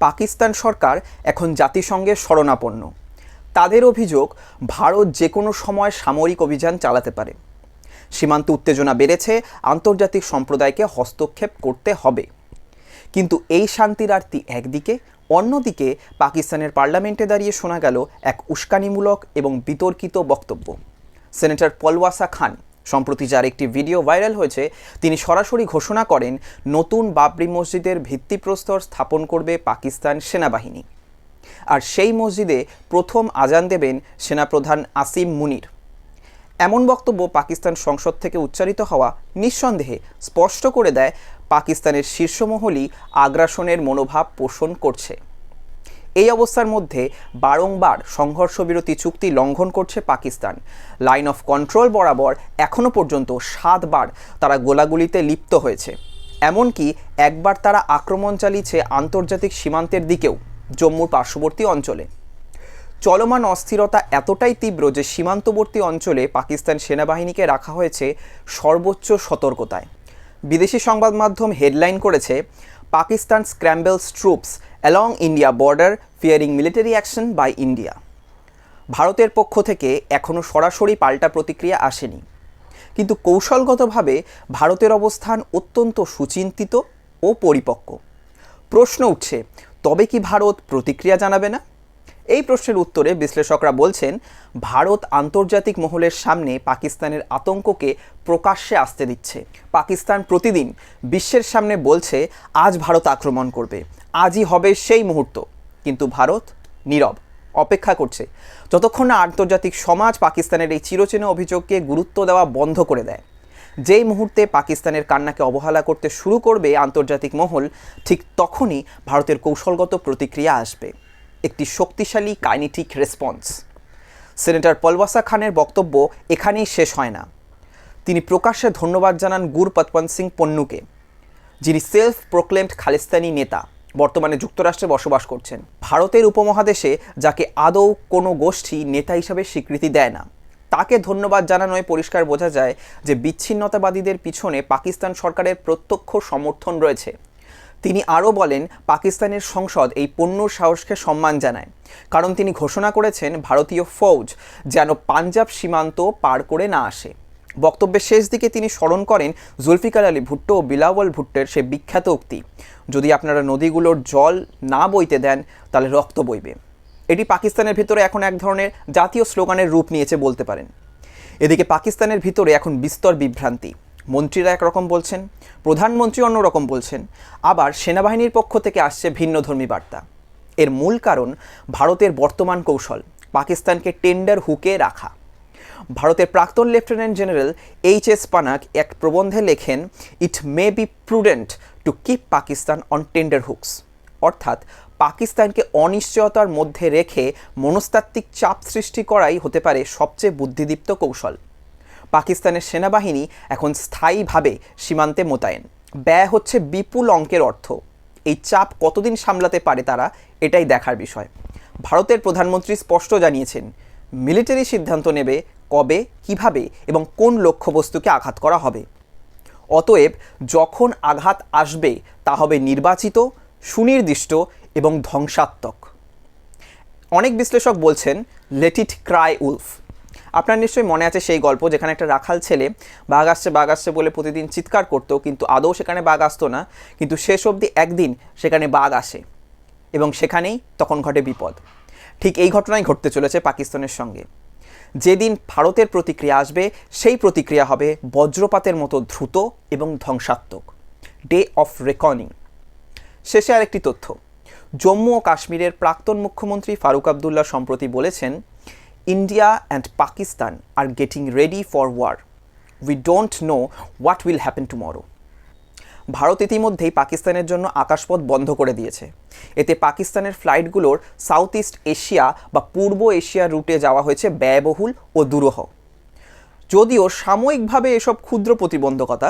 পাকিস্তান সরকার এখন জাতিসংঘের শরণাপন্ন। তাদের অভিযোগ, ভারত যে কোনো সময় সামরিক অভিযান চালাতে পারে। সীমান্ত উত্তেজনা বেড়েছে, আন্তর্জাতিক সম্প্রদায়কে হস্তক্ষেপ করতে হবে। কিন্তু এই শান্তির আরতি একদিকে, অন্যদিকে পাকিস্তানের পার্লামেন্টে দাঁড়িয়ে শোনা গেল এক উস্কানিমূলক এবং বিতর্কিত বক্তব্য। সেনেটর পলওয়াসা খান সম্প্রতি যার একটি ভিডিও ভাইরাল হয়েছে, তিনি সরাসরি ঘোষণা করেন, নতুন বাবরি মসজিদের ভিত্তিপ্রস্তর স্থাপন করবে পাকিস্তান সেনাবাহিনী। আর সেই মসজিদে প্রথম আজান দেবেন সেনাপ্রধান আসিম মুনির। এমন বক্তব্য পাকিস্তান সংসদ থেকে উচ্চারিত হওয়া নিঃসন্দেহে স্পষ্ট করে দেয়, পাকিস্তানের শীর্ষমহলই আগ্রাসনের মনোভাব পোষণ করছে। এই অবস্থার মধ্যে বারংবার সংঘর্ষবিরতি চুক্তি লঙ্ঘন করছে পাকিস্তান। লাইন অফ কন্ট্রোল বরাবর এখনও পর্যন্ত সাতবার তারা গোলাগুলিতে লিপ্ত হয়েছে। এমনকি একবার তারা আক্রমণ চালিয়েছে আন্তর্জাতিক সীমান্তের দিকেও, জম্মুর পার্শ্ববর্তী অঞ্চলে। চলমান অস্থিরতা এতটাই তীব্র যে সীমান্তবর্তী অঞ্চলে পাকিস্তান সেনাবাহিনীকে রাখা হয়েছে সর্বোচ্চ সতর্কতায়। বিদেশি সংবাদ মাধ্যম হেডলাইন করেছে Pakistan scrambles troops along India border, fearing military action by India. ভারতের পক্ষ থেকে এখনও সরাসরি পাল্টা প্রতিক্রিয়া আসেনি। কিন্তু কৌশলগতভাবে ভারতের অবস্থান অত্যন্ত সুচিন্তিত ও পরিপক্ক। প্রশ্ন উঠছে, তবে কি ভারত প্রতিক্রিয়া জানাবে না? এই প্রশ্নের উত্তরে বিশ্লেষকরা বলছেন, ভারত আন্তর্জাতিক মহলের সামনে পাকিস্তানের আতঙ্ককে প্রকাশ্যে আসতে দিচ্ছে। পাকিস্তান প্রতিদিন বিশ্বের সামনে বলছে, আজ ভারত আক্রমণ করবে, আজই হবে সেই মুহূর্ত। কিন্তু ভারত নীরব, অপেক্ষা করছে। যতক্ষণ না আন্তর্জাতিক সমাজ পাকিস্তানের এই চিরচেনা অভিযোগকে গুরুত্ব দেওয়া বন্ধ করে দেয়, যেই মুহূর্তে পাকিস্তানের কান্নাকে অবহেলা করতে শুরু করবে আন্তর্জাতিক মহল, ঠিক তখনই ভারতের কৌশলগত প্রতিক্রিয়া আসবে। একটি শক্তিশালী কাইনেটিক রেসপন্স। সেনেটর পলওয়াসা খানের বক্তব্য এখানেই শেষ হয় না। তিনি প্রকাশ্যে ধন্যবাদ জানান গুর পতপন্ত সিং পন্নুকে, যিনি সেলফ প্রোক্লেমড খালিস্তানি নেতা, বর্তমানে যুক্তরাষ্ট্রে বসবাস করছেন। ভারতের উপমহাদেশে যাকে আদৌ কোনো গোষ্ঠী নেতা হিসাবে স্বীকৃতি দেয় না। তাকে ধন্যবাদ জানানোয় পরিষ্কার বোঝা যায় যে বিচ্ছিন্নতাবাদীদের পিছনে পাকিস্তান সরকারের প্রত্যক্ষ সমর্থন রয়েছে। তিনি আরও বলেন, পাকিস্তানের সংসদ এই পণ্য সাহসকে সম্মান জানায়। কারণ তিনি ঘোষণা করেছেন, ভারতীয় ফৌজ যেন পাঞ্জাব সীমান্ত পার করে না আসে। বক্তব্যের শেষ দিকে তিনি স্মরণ করেন, জুলফিকার আলী ভুট্টো ও বিলাওয়াল ভুট্টের সে বিখ্যাত উক্তি। যদি আপনারা নদীগুলোর জল না বইতে দেন, তাহলে রক্ত বইবে। এটি পাকিস্তানের ভিতরে এখন এক ধরনের জাতীয় স্লোগানের রূপ নিয়েছে বলতে পারেন। এদিকে পাকিস্তানের ভিতরে এখন বিস্তর বিভ্রান্তি। মন্ত্রীরা একরকম বলছেন, প্রধানমন্ত্রী অন্যরকম বলছেন, আবার সেনাবাহিনীর পক্ষ থেকে আসছে ভিন্নধর্মী বার্তা। এর মূল কারণ ভারতের বর্তমান কৌশল, পাকিস্তানকে টেন্ডার হুকে রাখা। ভারতের প্রাক্তন lieutenant general H S Panag এক প্রবন্ধে লেখেন it may be prudent to keep Pakistan on tender hooks অর্থাৎ, পাকিস্তানকে অনিশ্চয়তার মধ্যে রেখে মনস্তাত্ত্বিক চাপ সৃষ্টি করাই হতে পারে সবচেয়ে বুদ্ধিদীপ্ত কৌশল। পাকিস্তানের সেনাবাহিনী এখন স্থায়ীভাবে সীমান্তে মোতায়েন। ব্যয় হচ্ছে বিপুল অঙ্কের অর্থ। এই চাপ কতদিন সামলাতে পারে তারা, এটাই দেখার বিষয়। ভারতের প্রধানমন্ত্রী স্পষ্ট জানিয়েছেন, মিলিটারি সিদ্ধান্ত নেবে কবে, কীভাবে এবং কোন লক্ষ্যবস্তুকে আঘাত করা হবে। অতএব যখন আঘাত আসবে, তা হবে নির্বাচিত, সুনির্দিষ্ট এবং ধ্বংসাত্মক। অনেক বিশ্লেষক বলছেন, লেট ইট ক্রাই উলফ। আপনার নিশ্চয়ই মনে আছে সেই গল্প যেখানে একটা রাখাল ছেলে বাঘ আসছে বাঘ আসছে বলে প্রতিদিন চিৎকার করতো, কিন্তু আদৌ সেখানে বাঘ আসতো না। কিন্তু শেষ অবধি একদিন সেখানে বাঘ আসে এবং সেখানেই তখন ঘটে বিপদ। ঠিক এই ঘটনাই ঘটতে চলেছে পাকিস্তানের সঙ্গে। যেদিন ভারতের প্রতিক্রিয়া আসবে, সেই প্রতিক্রিয়া হবে বজ্রপাতের মতো দ্রুত এবং ধ্বংসাত্মক। ডে অফ রেকর্নিং শেষে আরেকটি তথ্য। জম্মু ও কাশ্মীরের প্রাক্তন মুখ্যমন্ত্রী ফারুক আবদুল্লাহ সম্প্রতি বলেছেন India and Pakistan are getting ready for war we don't know what will happen tomorrow Bharat ইতিমধ্যেই পাকিস্তানের জন্য আকাশপথ বন্ধ করে দিয়েছে। এতে পাকিস্তানের ফ্লাইটগুলোর সাউথ ইস্ট এশিয়া বা পূর্ব এশিয়া রুটে যাওয়া হয়েছে ব্যয়বহুল ও দুরূহ। যদিও সাময়িকভাবে এসব ক্ষুদ্র প্রতিবন্ধকতা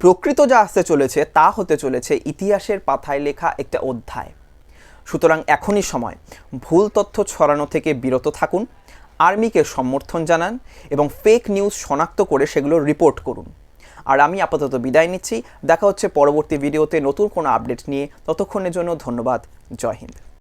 প্রকৃত যা আসতে চলেছে তা হতে চলেছে ইতিহাসের পাথায় লেখা একটা অধ্যায়। সুতরাং এখনই সময়। ভুল তথ্য ছড়ানো থেকে বিরত থাকুন। আর্মিকে সমর্থন জানান এবং ফেক নিউজ শনাক্ত করে সেগুলো রিপোর্ট করুন। আর আমি আপাতত বিদায় নিচ্ছি। দেখা হচ্ছে পরবর্তী ভিডিওতে নতুন কোনো আপডেট নিয়ে। ততক্ষণের জন্য ধন্যবাদ। জয় হিন্দ।